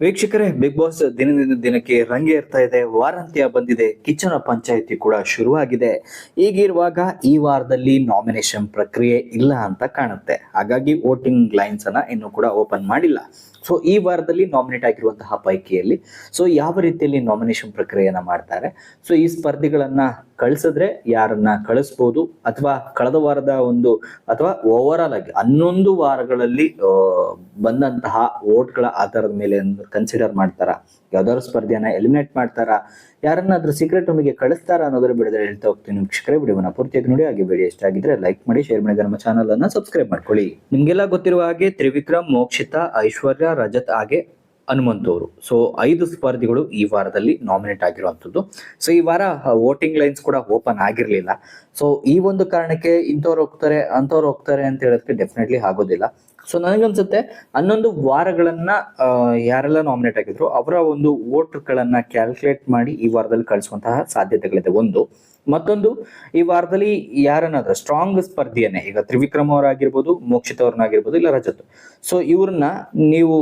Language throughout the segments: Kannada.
ವೀಕ್ಷಕರೇ, ಬಿಗ್ ಬಾಸ್ ದಿನದಿಂದ ದಿನಕ್ಕೆ ರಂಗೇರ್ತಾ ಇದೆ. ವಾರಾಂತ್ಯ ಬಂದಿದೆ. ಕಿಚ್ಚನ ಪಂಚಾಯಿತಿ ಕೂಡ ಶುರುವಾಗಿದೆ. ಈಗಿರುವಾಗ ಈ ವಾರದಲ್ಲಿ ನಾಮಿನೇಷನ್ ಪ್ರಕ್ರಿಯೆ ಇಲ್ಲ ಅಂತ ಕಾಣುತ್ತೆ. ಹಾಗಾಗಿ ವೋಟಿಂಗ್ ಲೈನ್ಸ್ ಅನ್ನ ಇನ್ನು ಕೂಡ ಓಪನ್ ಮಾಡಿಲ್ಲ. ಸೊ ಈ ವಾರದಲ್ಲಿ ನಾಮಿನೇಟ್ ಆಗಿರುವಂತಹ ಪೈಕಿಯಲ್ಲಿ ಸೊ ಯಾವ ರೀತಿಯಲ್ಲಿ ನಾಮಿನೇಷನ್ ಪ್ರಕ್ರಿಯೆಯನ್ನ ಮಾಡ್ತಾರೆ? ಸೊ ಈ ಸ್ಪರ್ಧಿಗಳನ್ನ ಕಳಿಸಿದ್ರೆ ಯಾರನ್ನ ಕಳಿಸ್ಬೋದು? ಅಥವಾ ಕಳೆದ ವಾರದ ಒಂದು ಅಥವಾ ಓವರ್ ಆಗಿ ಹನ್ನೊಂದು ವಾರಗಳಲ್ಲಿ ಬಂದಂತಹ ವೋಟ್ಗಳ ಆಧಾರದ ಮೇಲೆ ಕನ್ಸಿಡರ್ ಮಾಡ್ತಾರ? ಯಾವ್ದಾದ್ರು ಸ್ಪರ್ಧೆಯನ್ನ ಎಲಿಮಿನೇಟ್ ಮಾಡ್ತಾರ? ಯಾರನ್ನಾದ್ರೂ ಸೀಕ್ರೆಟ್ ರೂಮಿಗೆ ಕಳಿಸ್ತಾರ ಅನ್ನೋದ್ರ ಬಿಡದ್ರೆ ಹೇಳ್ತಾ ಹೋಗ್ತೀನಿ. ವೀಕ್ಷಕರೇ ವಿಡಿಯೋನ ಪೂರ್ತಿಯಾಗಿ ನೋಡಿ, ಹಾಗೆ ವಿಡಿಯೋ ಇಷ್ಟ ಆಗಿದ್ರೆ ಲೈಕ್ ಮಾಡಿ ಶೇರ್ ಮಾಡಿ ನಮ್ಮ ಚಾನಲ್ ಅನ್ನ ಸಬ್ಸ್ಕ್ರೈಬ್ ಮಾಡ್ಕೊಳ್ಳಿ. ನಿಮ್ಗೆಲ್ಲ ಗೊತ್ತಿರುವ ಹಾಗೆ ತ್ರಿವಿಕ್ರಮ್, ಮೋಕ್ಷಿತಾ, ಐಶ್ವರ್ಯ, ರಜತ್ ಹಾಗೆ ಹನುಮಂತ್ ಅವರು ಸೊ ಐದು ಸ್ಪರ್ಧಿಗಳು ಈ ವಾರದಲ್ಲಿ ನಾಮಿನೇಟ್ ಆಗಿರುವಂಥದ್ದು. ಸೊ ಈ ವಾರ ವೋಟಿಂಗ್ ಲೈನ್ಸ್ ಕೂಡ ಓಪನ್ ಆಗಿರಲಿಲ್ಲ. ಸೊ ಈ ಒಂದು ಕಾರಣಕ್ಕೆ ಇಂಥವ್ರು ಹೋಗ್ತಾರೆ, ಅಂಥವ್ರು ಹೋಗ್ತಾರೆ ಅಂತ ಹೇಳೋದಕ್ಕೆ ಡೆಫಿನೆಟ್ಲಿ ಆಗೋದಿಲ್ಲ. ಸೊ ನನಗನ್ಸುತ್ತೆ, ಹನ್ನೊಂದು ವಾರಗಳನ್ನ ಯಾರೆಲ್ಲ ನಾಮಿನೇಟ್ ಆಗಿದ್ರು, ಅವರ ಒಂದು ವೋಟ್ಗಳನ್ನ ಕ್ಯಾಲ್ಕುಲೇಟ್ ಮಾಡಿ ಈ ವಾರದಲ್ಲಿ ಕಳಿಸುವಂತಹ ಸಾಧ್ಯತೆಗಳಿದೆ. ಒಂದು. ಮತ್ತೊಂದು, ಈ ವಾರದಲ್ಲಿ ಯಾರನ್ನಾದ್ರೂ ಸ್ಟ್ರಾಂಗ್ ಸ್ಪರ್ಧಿಯನ್ನೇ, ಈಗ ತ್ರಿವಿಕ್ರಮ್ ಅವರಾಗಿರ್ಬೋದು, ಮೋಕ್ಷಿತ ಅವ್ರನ್ನಾಗಿರ್ಬೋದು, ಇಲ್ಲ ರಜತ್. ಸೊ ಇವ್ರನ್ನ ನೀವು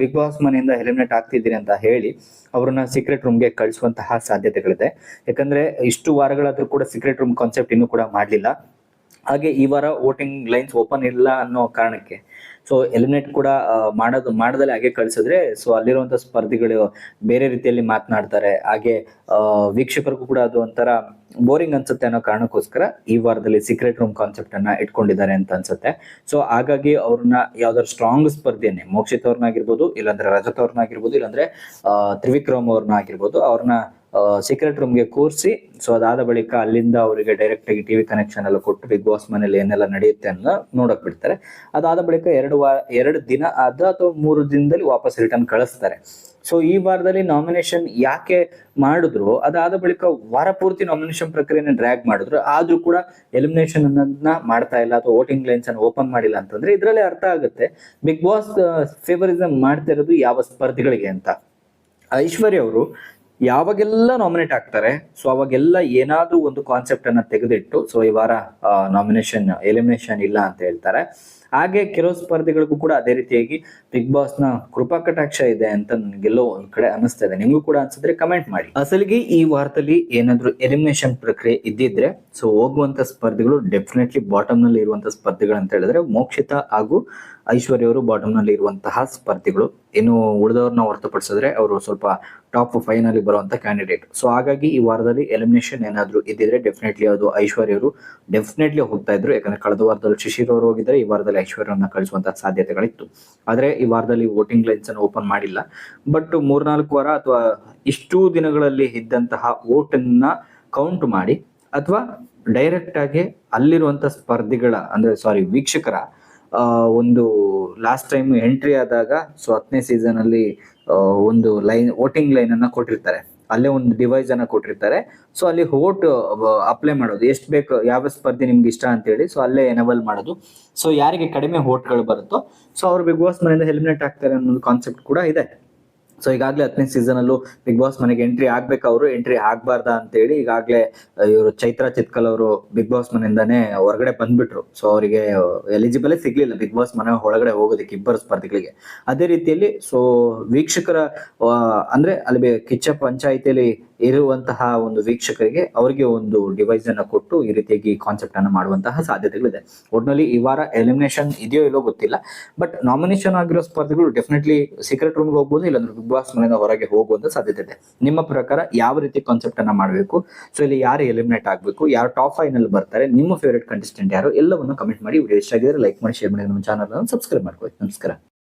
ಬಿಗ್ ಬಾಸ್ ಮನೆಯಿಂದ ಎಲಿಮಿನೇಟ್ ಆಗ್ತಿದ್ದೀರಿ ಅಂತ ಹೇಳಿ ಅವ್ರನ್ನ ಸೀಕ್ರೆಟ್ ರೂಮ್ಗೆ ಕಳಿಸುವಂತಹ ಸಾಧ್ಯತೆಗಳಿದೆ. ಯಾಕಂದ್ರೆ ಇಷ್ಟು ವಾರಗಳಾದ್ರೂ ಕೂಡ ಸೀಕ್ರೆಟ್ ರೂಮ್ ಕಾನ್ಸೆಪ್ಟ್ ಇನ್ನೂ ಕೂಡ ಮಾಡಲಿಲ್ಲ. ಹಾಗೆ ಈ ವಾರ ವೋಟಿಂಗ್ ಲೈನ್ಸ್ ಓಪನ್ ಇಲ್ಲ ಅನ್ನೋ ಕಾರಣಕ್ಕೆ. ಸೊ ಎಲಿಮಿನೇಟ್ ಕೂಡ ಮಾಡೋದು, ಮಾಡದಲ್ಲಿ ಹಾಗೆ ಕಳಿಸಿದ್ರೆ ಸೊ ಅಲ್ಲಿರುವಂತ ಸ್ಪರ್ಧಿಗಳು ಬೇರೆ ರೀತಿಯಲ್ಲಿ ಮಾತನಾಡ್ತಾರೆ. ಹಾಗೆ ವೀಕ್ಷಕರಿಗೂ ಕೂಡ ಅದು ಒಂಥರ ಬೋರಿಂಗ್ ಅನ್ಸುತ್ತೆ ಅನ್ನೋ ಕಾರಣಕ್ಕೋಸ್ಕರ ಈ ವಾರದಲ್ಲಿ ಸೀಕ್ರೆಟ್ ರೂಮ್ ಕಾನ್ಸೆಪ್ಟ್ ಅನ್ನ ಇಟ್ಕೊಂಡಿದ್ದಾರೆ ಅಂತ ಅನ್ಸುತ್ತೆ. ಸೊ ಹಾಗಾಗಿ ಅವ್ರನ್ನ ಯಾವ್ದಾದ್ರು ಸ್ಟ್ರಾಂಗ್ ಸ್ಪರ್ಧೆಯನ್ನೇ, ಮೋಕ್ಷಿತ್ ಅವ್ರನ್ನಾಗಿರ್ಬೋದು, ಇಲ್ಲಾಂದ್ರೆ ರಜತ್ ಅವ್ರನ್ನಾಗಿರ್ಬೋದು, ಇಲ್ಲಾಂದ್ರೆ ತ್ರಿವಿಕ್ರಮ್ ಅವ್ರನ್ನ ಆಗಿರ್ಬೋದು ಅವ್ರನ್ನ ಸೀಕ್ರೆಟ್ ರೂಮ್ಗೆ ಕೂರಿಸಿ ಸೊ ಅದಾದ ಬಳಿಕ ಅಲ್ಲಿಂದ ಅವರಿಗೆ ಡೈರೆಕ್ಟ್ ಆಗಿ ಟಿವಿ ಕನೆಕ್ಷನ್ ಎಲ್ಲ ಕೊಟ್ಟು ಬಿಗ್ ಬಾಸ್ ಮನೇಲಿ ಏನೆಲ್ಲ ನಡೆಯುತ್ತೆ ಅನ್ನೋ ನೋಡಕ್ ಬಿಡ್ತಾರೆ. ಅದಾದ ಬಳಿಕ ಎರಡು ವಾರ ಎರಡು ದಿನ ಅದ ಅಥವಾ ಮೂರು ದಿನದಲ್ಲಿ ವಾಪಸ್ ರಿಟರ್ನ್ ಕಳಿಸ್ತಾರೆ. ಸೊ ಈ ವಾರದಲ್ಲಿ ನಾಮಿನೇಷನ್ ಯಾಕೆ ಮಾಡಿದ್ರು? ಅದಾದ ಬಳಿಕ ವಾರ ಪೂರ್ತಿ ನಾಮಿನೇಷನ್ ಪ್ರಕ್ರಿಯೆನ ಡ್ರ್ಯಾಗ್ ಮಾಡಿದ್ರು. ಆದ್ರೂ ಕೂಡ ಎಲಿಮಿನೇಷನ್ ಅನ್ನೋದನ್ನ ಮಾಡ್ತಾ ಇಲ್ಲ ಅಥವಾ ವೋಟಿಂಗ್ ಲೈನ್ಸ್ ಅನ್ನು ಓಪನ್ ಮಾಡಿಲ್ಲ ಅಂತಂದ್ರೆ ಇದರಲ್ಲಿ ಅರ್ಥ ಆಗುತ್ತೆ. ಬಿಗ್ ಬಾಸ್ ಫೇವರಿಸಮ್ ಮಾಡ್ತಿರೋದು ಯಾವ ಸ್ಪರ್ಧಿಗಳಿಗೆ ಅಂತ. ಐಶ್ವರ್ಯ ಅವರು ಯಾವಾಗೆಲ್ಲ ನಾಮಿನೇಟ್ ಆಗ್ತಾರೆ ಸೊ ಅವಾಗೆಲ್ಲ ಏನಾದ್ರೂ ಒಂದು ಕಾನ್ಸೆಪ್ಟ್ ಅನ್ನ ತೆಗೆದಿಟ್ಟು ಸೊ ಈ ವಾರ ನಾಮಿನೇಷನ್ ಎಲಿಮಿನೇಷನ್ ಇಲ್ಲ ಅಂತ ಹೇಳ್ತಾರೆ. ಹಾಗೆ ಕೆಲವು ಸ್ಪರ್ಧಿಗಳಿಗೂ ಕೂಡ ಅದೇ ರೀತಿಯಾಗಿ ಬಿಗ್ ಬಾಸ್ನ ಕೃಪಾ ಕಟಾಕ್ಷ ಇದೆ ಅಂತ ನನಗೆಲ್ಲೋ ಒಂದ್ ಕಡೆ ಅನಿಸ್ತಾ ಇದೆ. ನಿಮ್ಗೂ ಕೂಡ ಅನ್ಸಿದ್ರೆ ಕಮೆಂಟ್ ಮಾಡಿ. ಅಸಲಿಗೆ ಈ ವಾರದಲ್ಲಿ ಏನಾದ್ರು ಎಲಿಮಿನೇಷನ್ ಪ್ರಕ್ರಿಯೆ ಇದ್ದಿದ್ರೆ ಸೊ ಹೋಗುವಂತ ಸ್ಪರ್ಧಿಗಳು ಡೆಫಿನೆಟ್ಲಿ ಬಾಟಮ್ನಲ್ಲಿ ಇರುವಂತ ಸ್ಪರ್ಧಿಗಳು ಅಂತ ಹೇಳಿದ್ರೆ ಮೋಕ್ಷಿತ ಹಾಗೂ ಐಶ್ವರ್ಯ ಅವರು ಬಾಟಮ್ನಲ್ಲಿ ಇರುವಂತಹ ಸ್ಪರ್ಧಿಗಳು. ಇನ್ನು ಉಳಿದವ್ರನ್ನ ಹೊರತುಪಡಿಸಿದ್ರೆ ಅವರು ಸ್ವಲ್ಪ ಟಾಪ್ ಫೈವ್ನಲ್ಲಿ ಬರುವಂತ ಕ್ಯಾಂಡಿಡೇಟ್ ಸೊ ಹಾಗಾಗಿ ಈ ವಾರದಲ್ಲಿ ಎಲಿಮಿನೇಷನ್ ಏನಾದ್ರು ಇದ್ದಿದ್ರೆ ಡೆಫಿನೆಟ್ಲಿ ಅದು ಐಶ್ವರ್ಯ ಅವರು ಡೆಫಿನೆಟ್ಲಿ ಹೋಗ್ತಾ ಇದ್ರು. ಯಾಕಂದ್ರೆ ಕಳೆದ ವಾರದಲ್ಲಿ ಶಿಶಿರ್ ಅವರು ಹೋಗಿದ್ರೆ ಈ ವಾರದಲ್ಲಿ ಐಶ್ವರ್ಯನ ಕಳಿಸುವಂತ ಸಾಧ್ಯತೆಗಳಿತ್ತು. ಆದ್ರೆ ಈ ವಾರದಲ್ಲಿ ವೋಟಿಂಗ್ ಲೈನ್ಸ್ ಅನ್ನು ಓಪನ್ ಮಾಡಿಲ್ಲ. ಬಟ್ ಮೂರ್ನಾಲ್ಕು ವಾರ ಅಥವಾ ಇಷ್ಟು ದಿನಗಳಲ್ಲಿ ಇದ್ದಂತಹ ವೋಟ್ ಅನ್ನ ಕೌಂಟ್ ಮಾಡಿ ಅಥವಾ ಡೈರೆಕ್ಟ್ ಆಗಿ ಅಲ್ಲಿರುವಂತ ಸ್ಪರ್ಧಿಗಳ, ಅಂದ್ರೆ ಸಾರಿ ವೀಕ್ಷಕರ ಒಂದು ಲಾಸ್ಟ್ ಟೈಮ್ ಎಂಟ್ರಿ ಆದಾಗ ಸೊ ಹತ್ತನೇ ಸೀಸನ್ ಅಲ್ಲಿ ಒಂದು ಲೈನ್, ವೋಟಿಂಗ್ ಲೈನ್ ಅನ್ನ ಕೊಟ್ಟಿರ್ತಾರೆ. ಅಲ್ಲೇ ಒಂದು ಡಿವೈಸ್ ಅನ್ನ ಕೊಟ್ಟಿರ್ತಾರೆ. ಸೊ ಅಲ್ಲಿ ವೋಟ್ ಅಪ್ಲೈ ಮಾಡೋದು. ಎಷ್ಟು ಬೇಕು, ಯಾವ ಸ್ಪರ್ಧೆ ನಿಮ್ಗೆ ಇಷ್ಟ ಅಂತೇಳಿ ಸೊ ಅಲ್ಲೇ ಎನೇಬಲ್ ಮಾಡೋದು. ಸೊ ಯಾರಿಗೆ ಕಡಿಮೆ ವೋಟ್ಗಳು ಬರುತ್ತೋ ಸೊ ಅವ್ರು ಬಿಗ್ ಬಾಸ್ ಮನೆಯಿಂದ ಹೆಲ್ಮೆಟ್ ಆಗ್ತಾರೆ ಅನ್ನೋದು ಕಾನ್ಸೆಪ್ಟ್ ಕೂಡ ಇದೆ. ಸೊ ಈಗಾಗಲೇ ಹತ್ತನೇ ಸೀಸನ್ ಅಲ್ಲೂ ಬಿಗ್ ಬಾಸ್ ಮನೆಗೆ ಎಂಟ್ರಿ ಆಗ್ಬೇಕು ಅವರು ಎಂಟ್ರಿ ಆಗ್ಬಾರ್ದ ಅಂತೇಳಿ ಈಗಾಗಲೇ ಇವರು ಚೈತ್ರ ಚಿತ್ಕಲ್ ಅವರು ಬಿಗ್ ಬಾಸ್ ಮನೆಯಿಂದಾನೇ ಹೊರಗಡೆ ಬಂದ್ಬಿಟ್ರು. ಸೊ ಅವರಿಗೆ ಎಲಿಜಿಬಲ್ ಸಿಗ್ಲಿಲ್ಲ ಬಿಗ್ ಬಾಸ್ ಮನೆ ಒಳಗಡೆ ಹೋಗೋದಕ್ಕೆ ಇಬ್ಬರು ಸ್ಪರ್ಧಿಗಳಿಗೆ. ಅದೇ ರೀತಿಯಲ್ಲಿ ಸೊ ವೀಕ್ಷಕರ ಅಂದ್ರೆ ಅಲ್ಲಿ ಕಿಚ್ಚ ಪಂಚಾಯಿತಿಯಲ್ಲಿ ಇರುವಂತಹ ಒಂದು ವೀಕ್ಷಕರಿಗೆ ಅವರಿಗೆ ಒಂದು ಡಿವೈಸ್ ಅನ್ನ ಕೊಟ್ಟು ಈ ರೀತಿಯಾಗಿ ಕಾನ್ಸೆಪ್ಟ್ ಅನ್ನು ಮಾಡುವಂತಹ ಸಾಧ್ಯತೆಗಳಿದೆ. ಒಟ್ನಲ್ಲಿ ಈ ವಾರ ಎಲಿಮಿನೇಷನ್ ಇದೆಯೋ ಇಲ್ಲೋ ಗೊತ್ತಿಲ್ಲ. ಬಟ್ ನಾಮಿನೇಷನ್ ಆಗಿರೋ ಸ್ಪರ್ಧಿಗಳು ಡೆಫಿನೆಟ್ಲಿ ಸೀಕ್ರೆಟ್ ರೂಮ್ಗೆ ಹೋಗ್ಬೋದು, ಇಲ್ಲಾಂದ್ರೆ ಬಿಗ್ ಬಾಸ್ ಮನೆಯಿಂದ ಹೊರಗೆ ಹೋಗುವಂತ ಸಾಧ್ಯತೆ ಇದೆ. ನಿಮ್ಮ ಪ್ರಕಾರ ಯಾವ ರೀತಿ ಕಾನ್ಸೆಪ್ಟ್ ಅನ್ನ ಮಾಡಬೇಕು? ಸೊ ಇಲ್ಲಿ ಯಾರು ಎಲಿಮಿನೇಟ್ ಆಗಬೇಕು? ಯಾರು ಟಾಪ್ ಫೈನಲ್ ಬರ್ತಾರೆ? ನಿಮ್ಮ ಫೇವರೇಟ್ ಕಂಟೆಸ್ಟೆಂಟ್ ಯಾರು? ಎಲ್ಲವನ್ನು ಕಮೆಂಟ್ ಮಾಡಿ ವಿಡಿಯೋ ಇಷ್ಟ ಆಗಿದ್ರೆ ಲೈಕ್ ಮಾಡಿ ಶೇರ್ ಮಾಡಿ ನಮ್ಮ ಚಾನಲ್ ಸಬ್ಸ್ಕ್ರೈಬ್ ಮಾಡ್ಕೊಳ್ಳಿ. ನಮಸ್ಕಾರ.